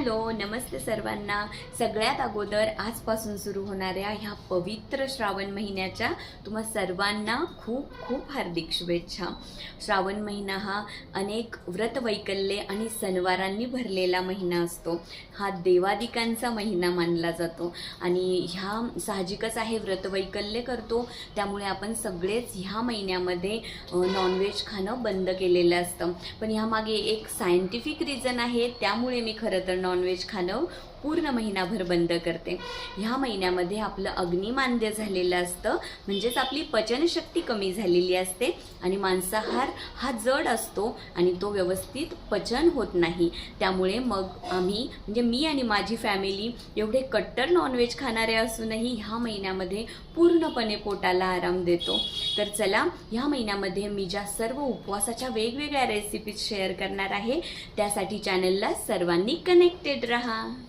Hello नमस्ते सर्वांना. सगळ्यात अगोदर आजपासून सुरू होणाऱ्या ह्या पवित्र श्रावण महिन्याच्या तुम्हा सर्वांना खूप खूप हार्दिक शुभेच्छा. श्रावण महिना हा अनेक व्रतवैकल्ये आणि सणवारांनी भरलेला महिना असतो. हा देवादिकांचा महिना मानला जातो आणि ह्या साहजिकच आहे व्रतवैकल्य करतो. त्यामुळे आपण सगळेच ह्या महिन्यामध्ये नॉनव्हेज खाणं बंद केलेलं असतं. पण ह्यामागे एक सायंटिफिक रिझन आहे त्यामुळे मी खरं तर नॉनव्हेज खाणं पूर्ण महिनाभर बंद करते. ह्या महिन्यामध्ये आपलं अग्निमांद्य झालेलं असतं. म्हणजेच आपली पचनशक्ती कमी झालेली असते आणि मांसाहार हा जड असतो आणि तो व्यवस्थित पचन होत नाही. त्यामुळे मग आम्ही म्हणजे मी आणि माझी फॅमिली एवढे कट्टर नॉनव्हेज खाणारे असूनही ह्या महिन्यामध्ये पूर्णपणे पोटाला आराम देतो. तर चला ह्या महिन्यामध्ये मी ज्या सर्व उपवासाच्या वेगवेगळ्या रेसिपीज शेअर करणार आहे त्यासाठी चॅनलला सर्वांनी कनेक्ट कनेक्टेड रहा.